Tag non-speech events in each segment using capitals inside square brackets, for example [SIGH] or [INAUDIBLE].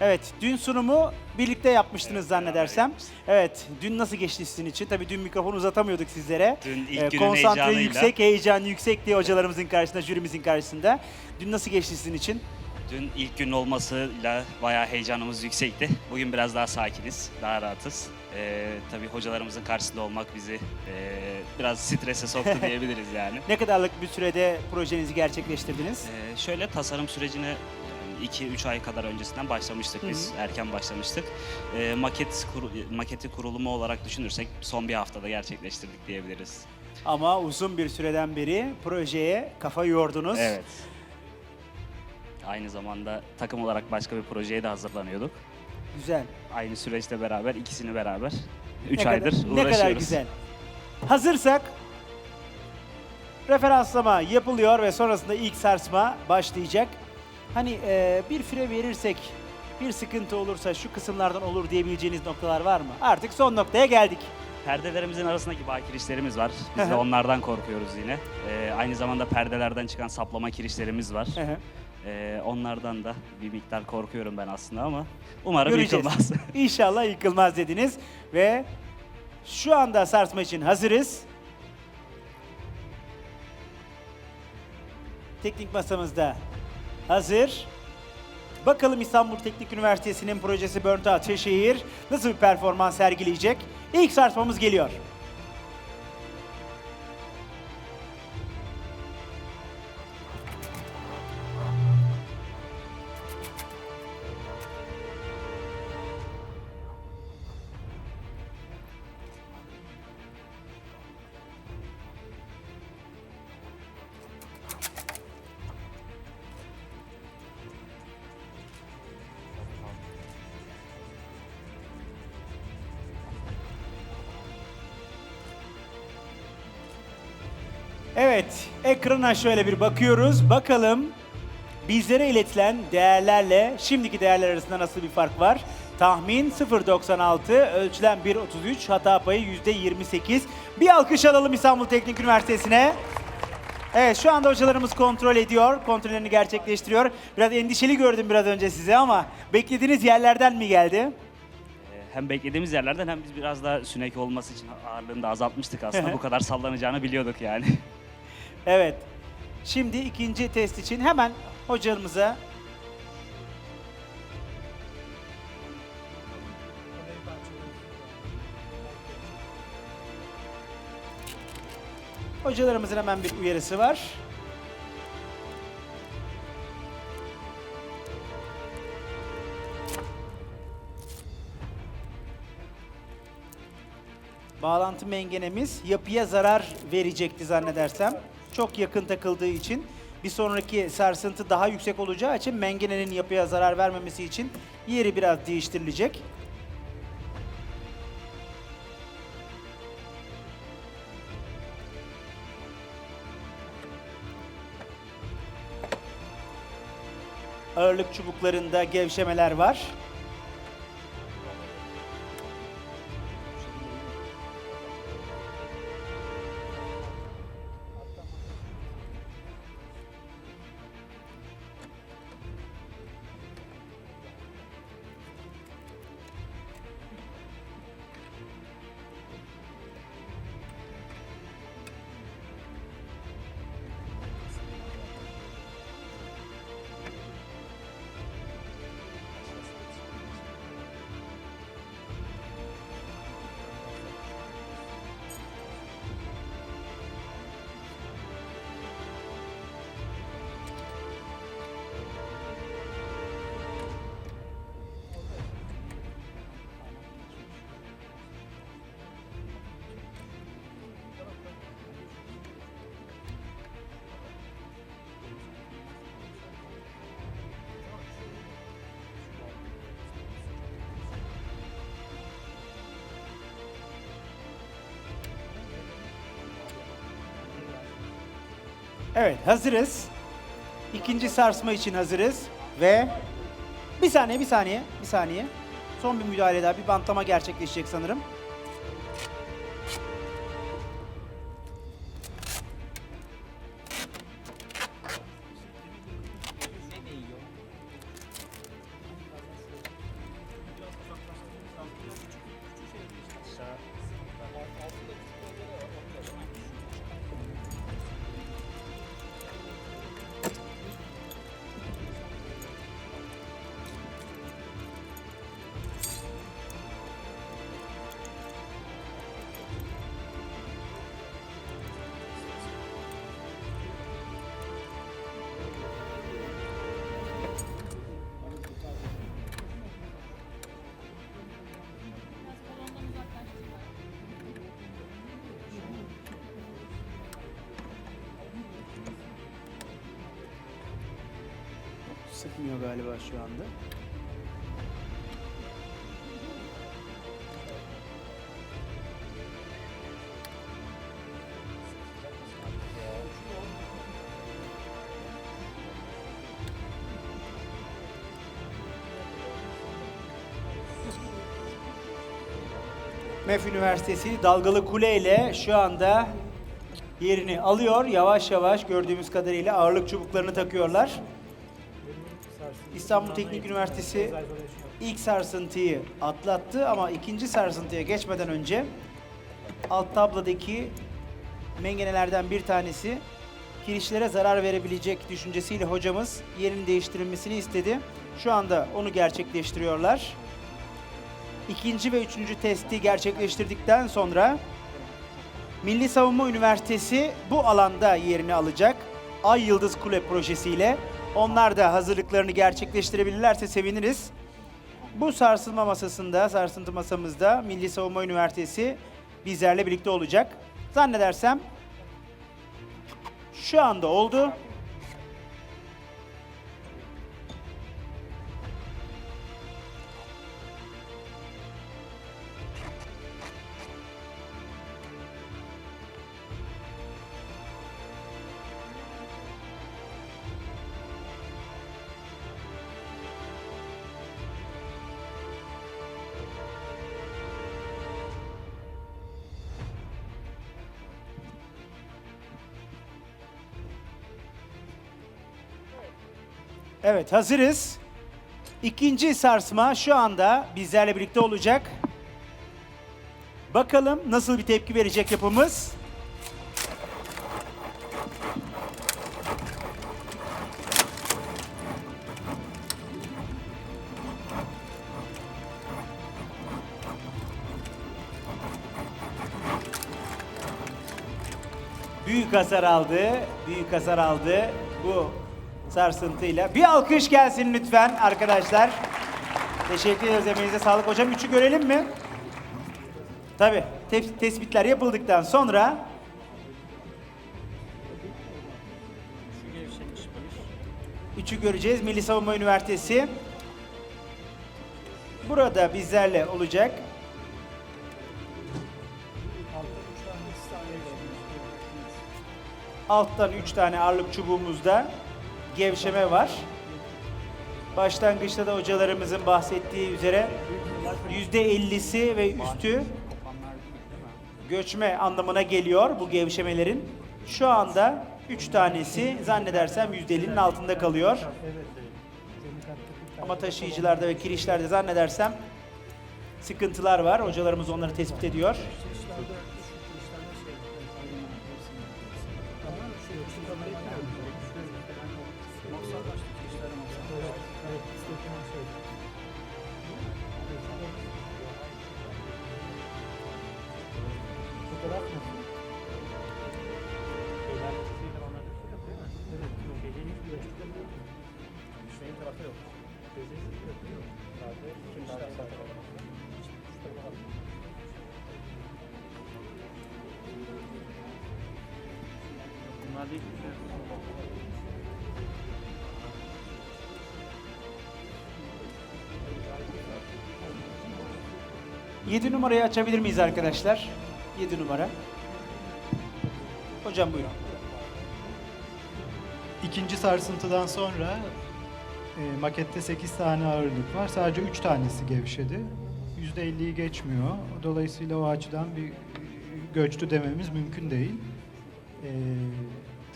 Evet, dün sunumu birlikte yapmıştınız zannedersem. Evet, dün nasıl geçti sizin için? Tabii dün mikrofonu uzatamıyorduk sizlere. Dün ilk Ee, günün konsantre heyecanıyla. yüksek, heyecan yüksek diye hocalarımızın karşısında, jürimizin karşısında. Dün nasıl geçti sizin için? Dün ilk gün olmasıyla bayağı heyecanımız yüksekti. Bugün biraz daha sakiniz, daha rahatız. Ee, tabii hocalarımızın karşısında olmak bizi ee, biraz strese soktu [LAUGHS] diyebiliriz yani. Ne kadarlık bir sürede projenizi gerçekleştirdiniz? Ee, şöyle tasarım sürecine 2-3 ay kadar öncesinden başlamıştık biz. Erken başlamıştık. Ee, maket kuru- maketi kurulumu olarak düşünürsek son bir haftada gerçekleştirdik diyebiliriz. Ama uzun bir süreden beri projeye kafa yordunuz. Evet. Aynı zamanda takım olarak başka bir projeye de hazırlanıyorduk. Güzel. Aynı süreçte beraber, ikisini beraber 3 Ne kadar- aydır uğraşıyoruz. Ne kadar güzel. Hazırsak referanslama yapılıyor ve sonrasında ilk sarsma başlayacak. Hani e, bir fire verirsek bir sıkıntı olursa şu kısımlardan olur diyebileceğiniz noktalar var mı? Artık son noktaya geldik. Perdelerimizin arasındaki bağ kirişlerimiz var. Biz de onlardan korkuyoruz yine. Ee, aynı zamanda perdelerden çıkan saplama kirişlerimiz var. Ee, onlardan da bir miktar korkuyorum ben aslında ama umarım Göreceğiz. yıkılmaz. [LAUGHS] İnşallah yıkılmaz dediniz ve şu anda sarsma için hazırız. Teknik masamızda hazır. Bakalım İstanbul Teknik Üniversitesi'nin projesi Burnt Out Ataşehir nasıl bir performans sergileyecek? İlk sarsmamız geliyor. Evet, ekrana şöyle bir bakıyoruz. Bakalım bizlere iletilen değerlerle şimdiki değerler arasında nasıl bir fark var? Tahmin 0.96, ölçülen 1.33, hata payı %28. Bir alkış alalım İstanbul Teknik Üniversitesi'ne. Evet şu anda hocalarımız kontrol ediyor, kontrollerini gerçekleştiriyor. Biraz endişeli gördüm biraz önce sizi ama beklediğiniz yerlerden mi geldi? Ee, hem beklediğimiz yerlerden hem biz biraz daha sünek olması için ağırlığını da azaltmıştık aslında. [LAUGHS] Bu kadar sallanacağını biliyorduk yani. Evet. Şimdi ikinci test için hemen hocamıza Hocalarımızın hemen bir uyarısı var. Bağlantı mengenemiz yapıya zarar verecekti zannedersem. Çok yakın takıldığı için bir sonraki sarsıntı daha yüksek olacağı için mengenenin yapıya zarar vermemesi için yeri biraz değiştirilecek. Ağırlık çubuklarında gevşemeler var. Evet, hazırız. İkinci sarsma için hazırız ve bir saniye, bir saniye, bir saniye. Son bir müdahale daha, bir bantlama gerçekleşecek sanırım. Sıkmıyor galiba şu anda. MEF Üniversitesi dalgalı kule ile şu anda yerini alıyor. Yavaş yavaş gördüğümüz kadarıyla ağırlık çubuklarını takıyorlar. İstanbul Teknik Üniversitesi ilk sarsıntıyı atlattı ama ikinci sarsıntıya geçmeden önce alt tablodaki mengenelerden bir tanesi kirişlere zarar verebilecek düşüncesiyle hocamız yerini değiştirilmesini istedi. Şu anda onu gerçekleştiriyorlar. İkinci ve üçüncü testi gerçekleştirdikten sonra Milli Savunma Üniversitesi bu alanda yerini alacak. Ay Yıldız Kule projesiyle. Onlar da hazırlıklarını gerçekleştirebilirlerse seviniriz. Bu sarsılma masasında, sarsıntı masamızda Milli Savunma Üniversitesi bizlerle birlikte olacak. Zannedersem şu anda oldu. Evet hazırız. İkinci sarsma şu anda bizlerle birlikte olacak. Bakalım nasıl bir tepki verecek yapımız. Büyük hasar aldı. Büyük hasar aldı. Bu sarsıntıyla. Bir alkış gelsin lütfen arkadaşlar. Teşekkür ederiz. Emeğinize sağlık. Hocam üçü görelim mi? Tabii. te- tespitler yapıldıktan sonra Üçü göreceğiz. Milli Savunma Üniversitesi. Burada bizlerle olacak. Alttan 3 tane ağırlık çubuğumuzda gevşeme var. Başlangıçta da hocalarımızın bahsettiği üzere %50'si ve üstü göçme anlamına geliyor bu gevşemelerin. Şu anda 3 tanesi zannedersem %50'nin altında kalıyor. Ama taşıyıcılarda ve kirişlerde zannedersem sıkıntılar var. Hocalarımız onları tespit ediyor. Maksatlaştık işleri maksatlaştık. Evet, evet, istediğim şey. Fotoğraf mı? Şeyler çıktıydı onlar da çıktı değil mi? Evet. Gecenin hiçbir de çıktı mı? Hüseyin tarafta yok. Gecenin hiçbir de çıktı yok. Sadece iki işler satın almak. Şu tarafa Bunlar değil mi? Yedi numarayı açabilir miyiz arkadaşlar? 7 numara. Hocam buyurun. İkinci sarsıntıdan sonra e, makette 8 tane ağırlık var. Sadece 3 tanesi gevşedi. %50'yi geçmiyor. Dolayısıyla o açıdan bir göçtü dememiz mümkün değil. E,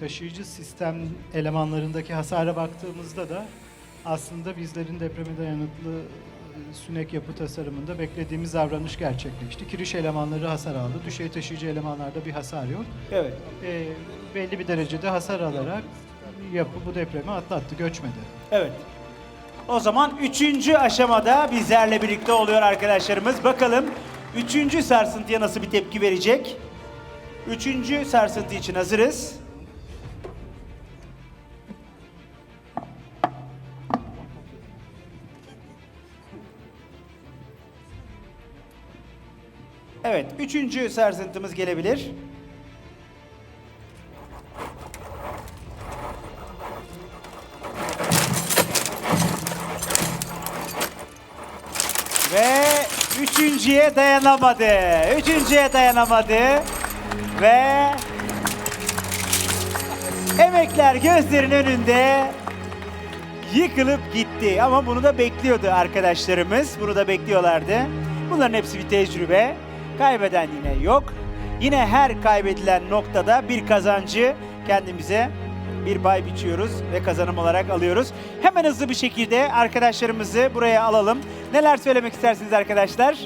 taşıyıcı sistem elemanlarındaki hasara baktığımızda da aslında bizlerin depreme dayanıklı sünek yapı tasarımında beklediğimiz davranış gerçekleşti. Kiriş elemanları hasar aldı. Düşey taşıyıcı elemanlarda bir hasar yok. Evet. E, belli bir derecede hasar alarak yapı bu depremi atlattı, göçmedi. Evet. O zaman üçüncü aşamada bizlerle birlikte oluyor arkadaşlarımız. Bakalım üçüncü sarsıntıya nasıl bir tepki verecek? Üçüncü sarsıntı için hazırız. Üçüncü sarsıntımız gelebilir. Ve üçüncüye dayanamadı. Üçüncüye dayanamadı. Ve emekler gözlerin önünde yıkılıp gitti. Ama bunu da bekliyordu arkadaşlarımız. Bunu da bekliyorlardı. Bunların hepsi bir tecrübe. Kaybeden yine yok. Yine her kaybedilen noktada bir kazancı kendimize bir pay biçiyoruz ve kazanım olarak alıyoruz. Hemen hızlı bir şekilde arkadaşlarımızı buraya alalım. Neler söylemek istersiniz arkadaşlar?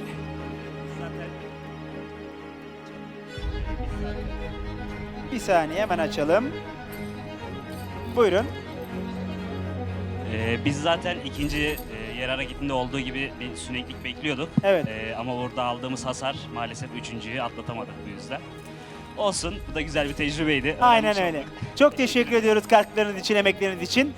Bir saniye hemen açalım. Buyurun. Ee, biz zaten ikinci e, yer ara gittiğinde olduğu gibi bir süneklik bekliyorduk. Evet. Ee, ama orada aldığımız hasar maalesef üçüncüyü atlatamadık bu yüzden. Olsun, bu da güzel bir tecrübeydi. Aynen Öğrenmiş öyle. olduk. Çok teşekkür ediyoruz katkılarınız için, emekleriniz için.